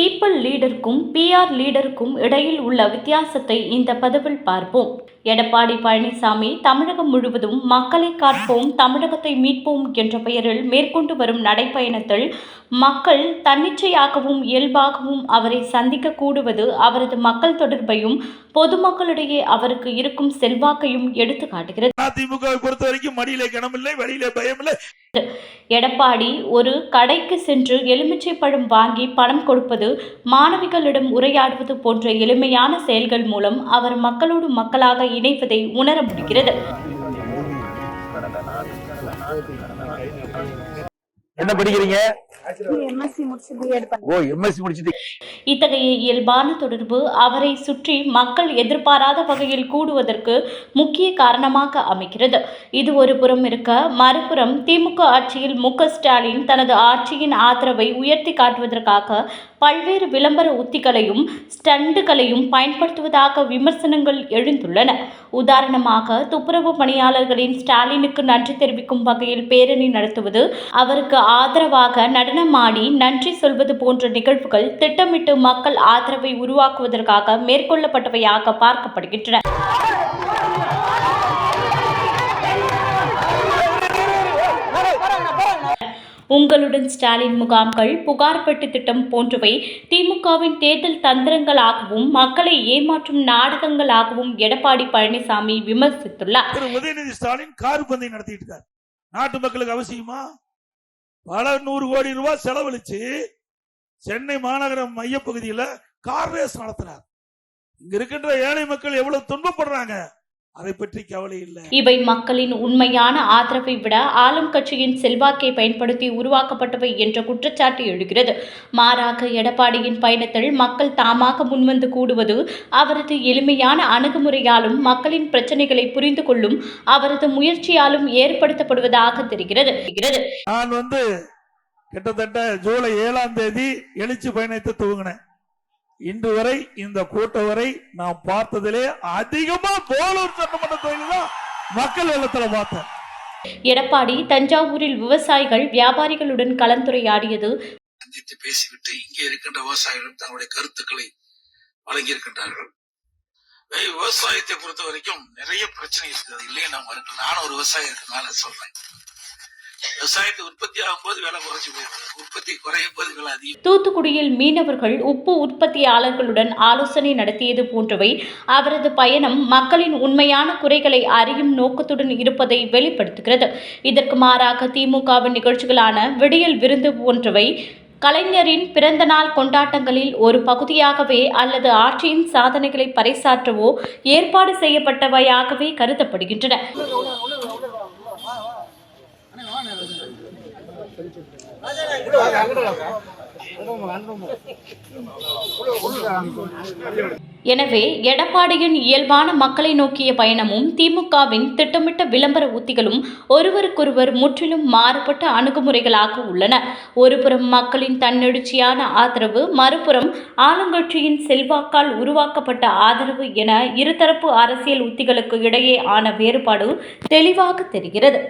T people லீடருக்கும் PR லீடருக்கும் இடையில் உள்ள வித்தியாசத்தை இந்த பதிவில் பார்ப்போம். எடப்பாடி பழனிசாமி தமிழகம் முழுவதும் மக்களை காப்போம் தமிழகத்தை மீட்போம் என்ற பெயரில் மேற்கொண்டு வரும் நடைப்பயணத்தில் மக்கள் தன்னிச்சையாகவும் இயல்பாகவும் அவரை சந்திக்க கூடுவது அவரது மக்கள் தொடர்பையும் பொதுமக்களிடையே அவருக்கு இருக்கும் செல்வாக்கையும் எடுத்து காட்டுகிறது. அதிமுகவை பொறுத்த வரைக்கும் மடியிலே கனமில்லை வழியிலே பயமில்லை. எடப்பாடி ஒரு கடைக்கு சென்று எலுமிச்சை பழம் வாங்கி பணம் கொடுப்பது மாணவிகளிடம் உரையாடுவது போன்ற எளிமையான செயல்கள் மூலம் அவர் மக்களோடு மக்களாக இணைவதை உணர முடிகிறது. என்ன படிக்கிறீங்க? ஓ எம்எஸ்சி முடிச்சிட்டு இத்தகைய இயல்பான தொடர்பு அவரை சுற்றி மக்கள் எதிர்பாராத வகையில் கூடுவதற்கு முக்கிய காரணமாக அமைகிறது. இது ஒரு புறம் இருக்க மறுபுறம் திமுக ஆட்சியில் மு. ஸ்டாலின் தனது ஆட்சியின் ஆதரவை உயர்த்தி காட்டுவதற்காக பல்வேறு விளம்பர உத்திகளையும் ஸ்டண்டுகளையும் பயன்படுத்துவதாக விமர்சனங்கள் எழுந்துள்ளன. உதாரணமாக துப்புரவு பணியாளர்களின் ஸ்டாலினுக்கு நன்றி தெரிவிக்கும் வகையில் பேரணி நடத்துவது அவருக்கு ஆதரவாக நடனமாடி நன்றி சொல்வது போன்ற நிகழ்வுகள் திட்டமிட்டு மக்கள் ஆதரவை உருவாக்குவதற்காக மேற்கொள்ளப்பட்டவையாக பார்க்கப்படுகின்றன. உங்களுடன் ஸ்டாலின் முகாம்கள் புகார்பட்டு திட்டம் போன்றவை திமுகவின் தேர்தல் தந்திரங்களாகவும் மக்களை ஏமாற்றும் நாடகங்களாகவும் எடப்பாடி பழனிசாமி விமர்சித்துள்ளார். திரு உதயநிதி ஸ்டாலின் கார் பந்தயம் நடத்திட்டு இருக்கார். நாட்டு மக்களுக்கு அவசியமா? பல நூறு கோடி ரூபாய் செலவழிச்சு சென்னை மாநகர மையப்பகுதியில கார் ரேஸ் நடத்துறார் இங்க இருக்கின்ற ஏழை மக்கள் எவ்வளவு துன்பப்படுறாங்க? அதை பற்றி கவலை இல்லை. இவை மக்களின் உண்மையான ஆதரவை விட ஆளும் கட்சியின் செல்வாக்கை பயன்படுத்தி உருவாக்கப்பட்டவை என்ற குற்றச்சாட்டு எழுகிறது. மாறாக எடப்பாடியின் பயணத்தில் மக்கள் தாமாக முன்வந்து கூடுவது அவரது எளிமையான அணுகுமுறையாலும் மக்களின் பிரச்சனைகளை புரிந்து கொள்ளும் அவரது முயற்சியாலும் ஏற்படுத்தப்படுவதாக தெரிகிறது தெரிகிறது. நான் வந்து கிட்டத்தட்ட ஜூலை ஏழாம் தேதி எழுச்சி பயணத்தை துவங்கினேன். இன்று வரை இந்த கூட்டம் வரை நான் பார்த்ததிலே அதிகமா போலூர் சட்டமன்ற தொகுதியில் தான் மக்கள் வெள்ளத்துல பார்த்தேன். எடப்பாடி தஞ்சாவூரில் விவசாயிகள் வியாபாரிகளுடன் கலந்துரையாடியது சந்தித்து பேசிவிட்டு இங்கே இருக்கின்ற விவசாயிகள் தங்களுடைய கருத்துக்களை வழங்கியிருக்கின்றார்கள். விவசாயத்தை பொறுத்த வரைக்கும் நிறைய பிரச்சனை இருக்குது. இல்லையே நான் மறுக்கல. நானும் ஒரு விவசாயி இருக்கனால சொல்றேன். விவசாயத்தை உற்பத்தி ஆகும்போது விலை குறைச்சி போயிருக்கு உற்பத்தி குறையும் போது விலை அதிகம். தூத்துக்குடியில் மீனவர்கள் உப்பு உற்பத்தியாளர்களுடன் ஆலோசனை நடத்தியது போன்றவை அவரது பயணம் மக்களின் உண்மையான குறைகளை அறியும் நோக்கத்துடன் இருப்பதை வெளிப்படுத்துகிறது. இதற்கு மாறாக திமுகவின் நிகழ்ச்சிகளான விடியல் விருந்து போன்றவை கலைஞரின் பிறந்தநாள் கொண்டாட்டங்களில் ஒரு பகுதியாகவே அல்லது ஆட்சியின் சாதனைகளை பறைசாற்றவோ ஏற்பாடு செய்யப்பட்டவையாகவே கருதப்படுகின்றன. எனவே எடப்பாடியின் இயல்பான மக்களை நோக்கிய பயணமும் திமுகவின் திட்டமிட்ட விளம்பர உத்திகளும் ஒருவருக்கொருவர் முற்றிலும் மாறுபட்ட அணுகுமுறைகளாக உள்ளன. ஒருபுறம் மக்களின் தன்னெழுச்சியான ஆதரவு மறுபுறம் ஆளுங்கட்சியின் செல்வாக்கால் உருவாக்கப்பட்ட ஆதரவு என இருதரப்பு அரசியல் உத்திகளுக்கு இடையே ஆன வேறுபாடு தெளிவாக தெரிகிறது.